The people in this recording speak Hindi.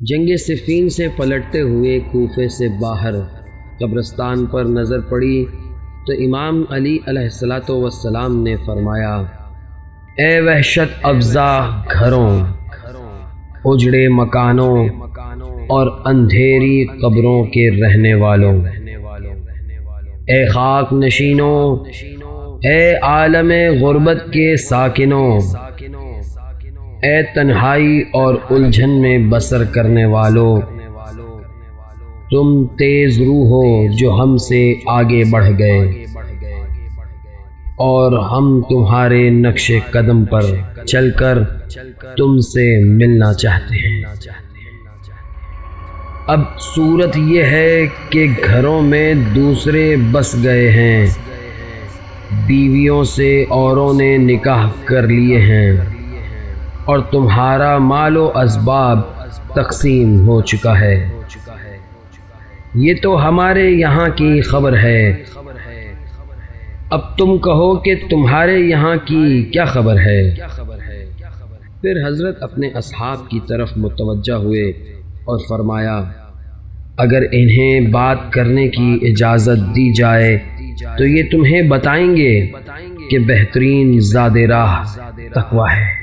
जंग सिफीन से पलटते हुए कूफे से बाहर कब्रस्तान पर नज़र पड़ी तो इमाम अली वसलाम ने फरमाया, ए वहशत अफजा घरों, उजड़े मकानों और अंधेरी कब्रों के रहने वालों, ए खाक नशीनों, ए आलम गुरबत के साकिनों ए तन्हाई और उलझन में बसर करने वालों। तुम तेज रूह हो जो हमसे आगे बढ़ गए। और हम तुम्हारे नक्शे कदम पर चलकर तुमसे मिलना चाहते हैं। अब सूरत यह है कि घरों में दूसरे बस गए हैं। बीवियों से औरों ने निकाह कर लिए हैं। और तुम्हारा मालो असबाब तकसीम हो चुका है। ये तो हमारे यहाँ की खबर है। अब तुम कहो कि तुम्हारे यहाँ की क्या खबर है? फिर हज़रत अपने असहाब की तरफ़ मुतवजा हुए और फरमाया, अगर इन्हें बात करने की इजाज़त दी जाए तो ये तुम्हें बताएँगे कि बेहतरीन ज़ाद राह तकवा है।